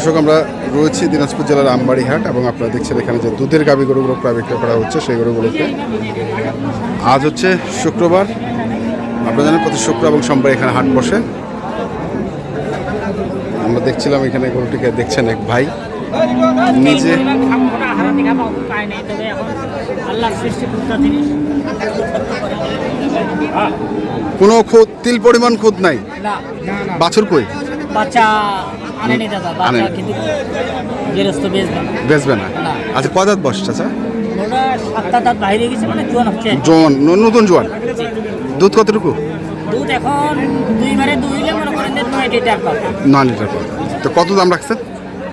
দর্শক আমরা রয়েছি দিনাজপুর জেলার আমবাড়ি হাট এবং আপনারা দেখছেন এখানে যে দুধের গাবি গরুগুলো প্রায় বিক্রি করা হচ্ছে সেই গরুগুলোকে আজ হচ্ছে শুক্রবার। আপনারা জানেন প্রতি শুক্র এবং সোমবার এখানে হাট বসে। আমরা দেখছিলাম এখানে গরুটিকে দেখছেন এক ভাই। নিজে কোনো খুদ তিল পরিমাণ খুদ নাই? বাছুর কই? বাচ্চা আনেনি দাদা বাচ্চা। কিন্তু গেরস্ত বেচবে না। বেচবে না। আচ্ছা কদাত বস চাচা? ওটা সাতটা দাঁত বাইরে গেছে মানে জোয়ান হচ্ছে। জোয়ান ন- নতুন জোয়ান? দুধ কতটুকু? দুধ এখন দুইবারে দুইলে মনে করেন যে নয় লিটার পাবে। নয় লিটার করে তো কত দাম রাখছেন?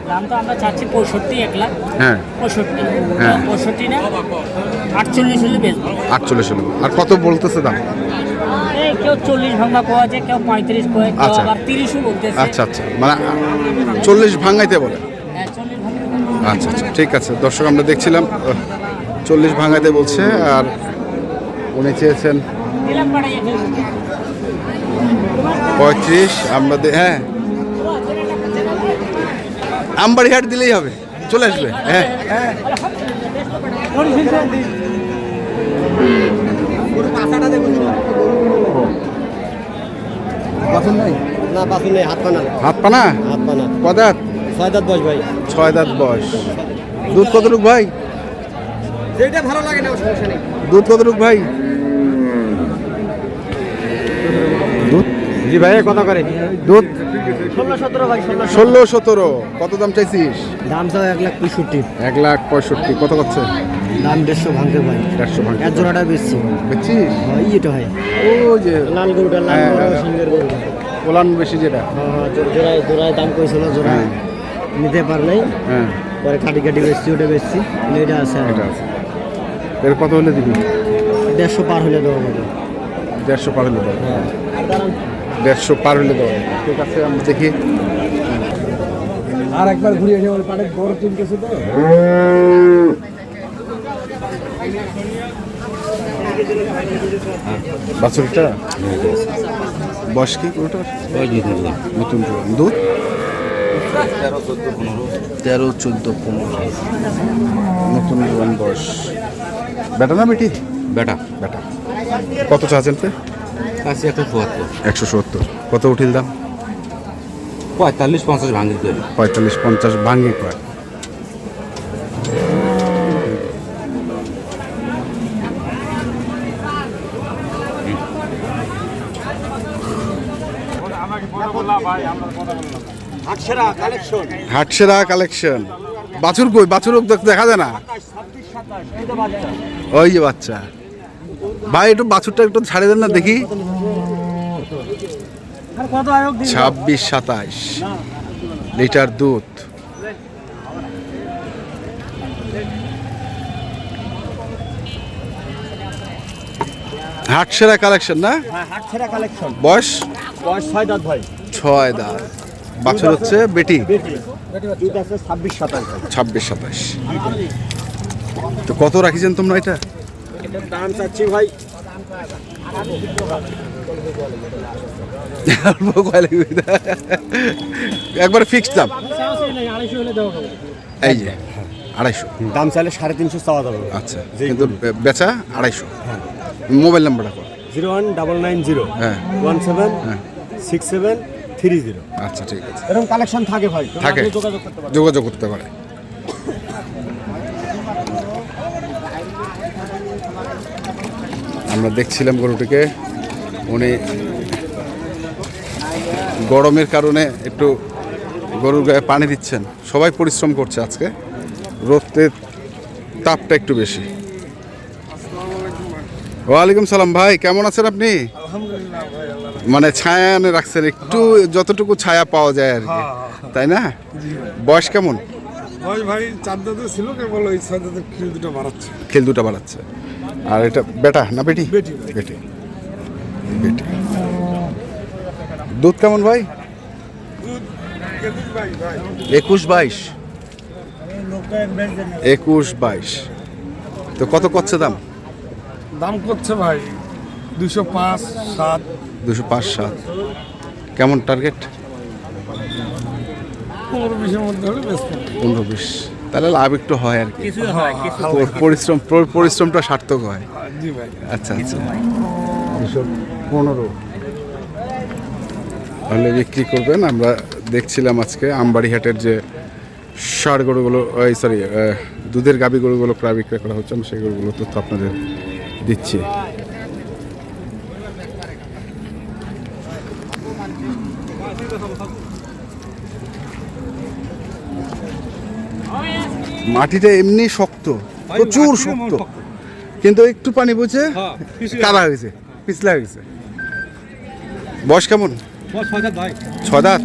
দাম তো আমরা চাচ্ছি পঁয়ষট্টি এক লাখ। হ্যাঁ। পঁয়ষট্টি। হ্যাঁ। পঁয়ষট্টি না আটচল্লিশ হলে বেচবো। আটচল্লিশ হলো আর কত বলতেছে দাম? কেউ চল্লিশ ভাঙা যায় কেউ পঁয়ত্রিশ কয় কেউ আচ্ছা। আবার তিরিশও বলতেছে। আচ্ছা আচ্ছা। মানে চল্লিশ ভাঙাইতে বলে? হ্যাঁ ভাঙা আচ্ছা আচ্ছা। ঠিক আছে। দর্শক আমরা দেখছিলাম চল্লিশ ভাঙাইতে বলছে আর উনি চেয়েছেন দিলাম পাঠাইয়ে ফেলব পঁয়ত্রিশ আমরা দে- হ্যাঁ। আমবাড়ি হাট দিলেই হবে। চলে আসবে হ্যাঁ। না বাসু নাই হাত পানা। হাত পানা? হাত পানা। কদাত ছয় দাঁত বয়স ভাই। ছয় দাঁত বয়স। দুধ কতটুক ভাই? যেটা ভালো লাগে না সমস্যা নেই। দুধ কতটুক ভাই দুধ জি ভাই কথা করে দুধ? ষোলো সতেরো কত দাম চাইছিস? দাম চাও এক লাখ পঁয়ষট্টি। এক লাখ পঁয়ষট্টি কত করছে? দাম দেড়শো ভাঙতে ভাই। দেড়শো ভাঙ এক জোড়াটা বেচছি। বুঝছিস হয় ইয়েটা হয় ও যে লাল গরুটা লাল হ্যাঁ, গরু হ্যাঁ। ওলান বেশি যেটা? জোড়ায় জোড়ায় দাম কইছিল জোড়া হ্যাঁ। নিতে পার নাই হ্যাঁ। পরে কাটি কাটি বেচছি ওটা বেচছি এটা আছে এটা আছে। এর কত হলে দিবি? দেড়শো পার হলে দেওয়া দেড়শো পার হলে দেবো। হ্যাঁ। দেড়শো পার হলে দেবো ঠিক আছে আমরা দেখি। আর একবার ঘুরিয়ে এসে পাড়ে বড় চুলকেছে তো। বাছুরটা? বয়স কি নতুন দুধ? তেরো চোদ্দ পনেরো। নতুন জোয়ান বয়স। বেটা না বেটি? বেটা বেটা কত চাচ্ছেন পে কাছে একটা চুয়াত্তর একশো সত্তর। কত উঠিল দাম? পঁয়তাল্লিশ পঞ্চাশ ভাঙি তৈরি। পঁয়তাল্লিশ পঞ্চাশ ভাঙি কালেকশন। হাটসেরা কালেকশন। বাছুর কই? বাছুর দেখা যায় না? ওই যে বাচ্চা। ভাই একটু বাছুরটা একটু ছাড়ে দেন না দেখি। ছাব্বিশ সাতাইশ লিটার দুধ। হাটসেরা কালেকশন না? হাটসেরা কালেকশন বয়স? বয়স ছয় দাঁত। ভাই ছয় দাঁত বাছুর হচ্ছে বেটি? ছাব্বিশ সাতাশ ছাব্বিশ তো কত রাখিছেন তোমরা এটা? এটার দাম চাচ্ছি ভাই। একবার ফিক্সড দাম। এই যে আড়াইশো। দাম চাইলে সাড়ে তিনশো চাওয়া যাবে। আচ্ছা কিন্তু বেচা আড়াইশো। মোবাইল নাম্বারটা কর zero one double nine zero. হ্যাঁ। ওয়ান সেভেন হ্যাঁ। Six seven three zero. আচ্ছা ঠিক আছে। এরকম কালেকশন থাকে ভাই। থাকে। যোগাযোগ করতে পারেন যোগাযোগ করতে পারে। আমরা দেখছিলাম গরুটিকে। উনি গরমের কারণে একটু গরুর গায়ে পানি দিচ্ছেন। সবাই পরিশ্রম করছে আজকে। রোদের তাপটা একটু বেশি। ওয়ালাইকুম সালাম ভাই কেমন আছেন আপনি? মানে ছায়া এনে রাখছেন একটু যতটুকু ছায়া পাওয়া যায় আর কি। তাই না? বয়স কেমন? ভাই ভাই চার ছিল কেবল ওই ছয় দাঁতের খিল দুটো বাড়াচ্ছে। খেল দুটা বাড়াচ্ছে। আর এটা বেটা না বেটি? বেটি। বেটি। বেটি। দুধ কেমন ভাই? একুশ বাইশ একুশ বাইশ। তো কত করছে দাম? দাম করছে ভাই দুশো পাঁচ সাত। দুশো পাঁচ সাত। কেমন টার্গেট পনেরো বিশের মধ্যে হলে পনেরো বিশ। তাহলে লাভ একটু হয় আর কি। হয় পর- পরিশ্রম পর- পরিশ্রমটা সার্থক হয়। আচ্ছা আচ্ছা। পনেরো। তাহলে বিক্রি করবেন। আমরা দেখছিলাম আজকে আমবাড়িহাটের যে ষাড় গরুগুলো এই সরি দুধের গাবি গরুগুলো প্রায় বিক্রয় করা হচ্ছে। আমি সেই গরুগুলো তথ্য আপনাদের দিচ্ছি। মাটিটা এমনি শক্ত প্রচুর শক্ত। কিন্তু একটু পানি বুঝে কাদা হয়েছে পিছলা হয়েছে বয়স কেমন? ছয় দাঁত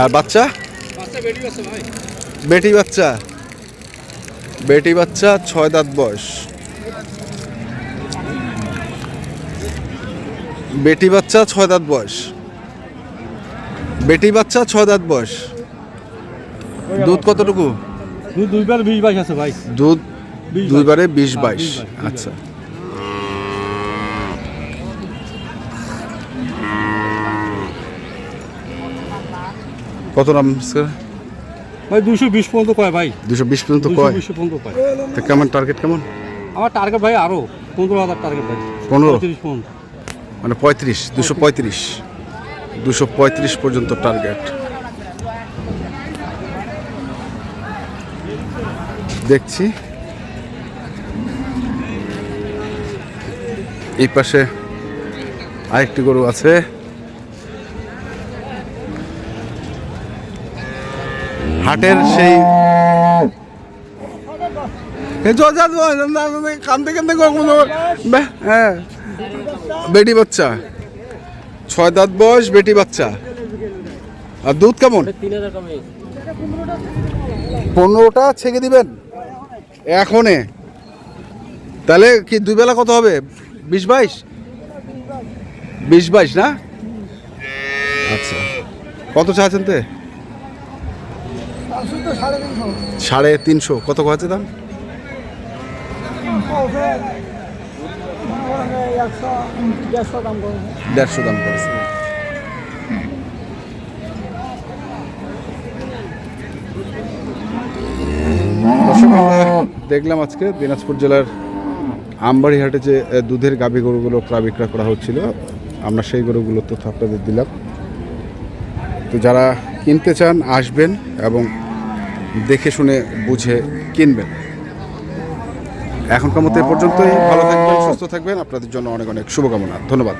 আর বাচ্চা? বেটি বাচ্চা বেটি বাচ্চা। ছয় দাঁত বয়স। বেটি বাচ্চা ছয় দাঁত বয়স। বেটি বাচ্চা ছয় দাঁত বয়স। দুধ কতটুকু? দুইবার বিশ বাইশ আছে ভাই। দুধ দুইবারে বিশ হ্যাঁ, বাইশ। বিশ বাইশ, আচ্ছা। কত নাম ভাই দুশো বিশ পর্যন্ত কয় ভাই? দুশো বিশ পর্যন্ত কয়? বিশ পর্যন্ত কয়। তো কেমন টার্গেট কেমন? আমার টার্গেট ভাই আরও পনেরো হাজার টার্গেট ভাই। পনেরো? পর্যন্ত। মানে পঁয়ত্রিশ দুশো পঁয়ত্রিশ। দুশো পঁয়ত্রিশ পর্যন্ত টার্গেট দেখছি। এই পাশে আরেকটি গরু আছে। হাটের সেই কখনো ব্যাহ, হ্যাঁ। বেটি বাচ্চা। ছয় দাঁত বয়স বেটি বাচ্চা। আর দুধ কেমন? পনেরোটা ছেঁকে দিবেন? এখনে? তাহলে কি দুই বেলা কত হবে? বিশ বাইশ? বিশ বাইশ না? আচ্ছা। কত চাচ্ছেন তে? সাড়ে তিনশো। কত আছে দাম? দেড়শো দাম করেছে। দেখলাম আজকে দিনাজপুর জেলার আমবাড়িহাটে যে দুধের গাভী গরুগুলো ক্রয় বিক্রয় করা হচ্ছিল, আমরা সেই গরুগুলোর তথ্য আপনাদের দিলাম। তো যারা কিনতে চান, আসবেন এবং দেখে শুনে বুঝে কিনবেন। এখনকার মতো এ পর্যন্তই। ভালো থাকবেন, সুস্থ থাকবেন। আপনাদের জন্য অনেক অনেক শুভকামনা। ধন্যবাদ।